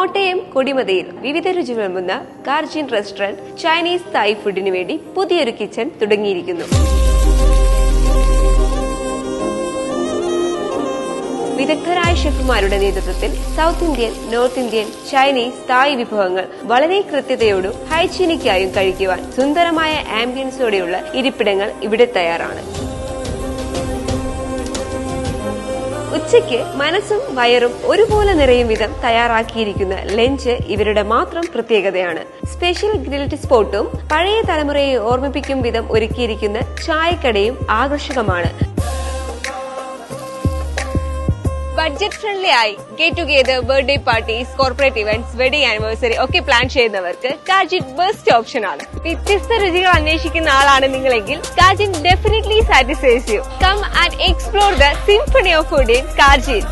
കോട്ടയം കൊടിമതയിൽ വിവിധ രുചി വിളമ്പുന്ന കാർജിൻ റെസ്റ്റോറന്റ് ചൈനീസ് തായ് ഫുഡിന് വേണ്ടി പുതിയൊരു കിച്ചൺ തുടങ്ങിയിരിക്കുന്നു. വിദഗ്ധരായ ഷെഫുമാരുടെ നേതൃത്വത്തിൽ south Indian north Indian Chinese Thai വിഭവങ്ങൾ വളരെ കൃത്യതയോടും ഹൈജീനിക്കായും കഴിക്കുവാൻ സുന്ദരമായ ആംബിയൻസോടെയുള്ള ഇരിപ്പിടങ്ങൾ ഇവിടെ തയ്യാറാണ്. ഉച്ചയ്ക്ക് മനസ്സും വയറും ഒരുപോലെ നിറയും വിധം തയ്യാറാക്കിയിരിക്കുന്ന ലഞ്ച് ഇവരുടെ മാത്രം പ്രത്യേകതയാണ്. സ്പെഷ്യൽ ഗ്രിൽഡ് സ്പോട്ടും പഴയ തലമുറയെ ഓർമ്മിപ്പിക്കും വിധം ഒരുക്കിയിരിക്കുന്ന ചായക്കടയും ആകർഷകമാണ്. ബഡ്ജറ്റ് ഫ്രണ്ട്ലി ആയി get together birthday parties corporate events wedding anniversary ഒക്കെ പ്ലാൻ ചെയ്യുന്നവർക്ക് കാജിറ്റ് ബെസ്റ്റ് ഓപ്ഷൻ ആണ്. വ്യത്യസ്ത രുചികൾ അന്വേഷിക്കുന്ന ആളാണ് നിങ്ങളെങ്കിൽ Kajin definitely satisfies you come and explore the symphony of food in Kajin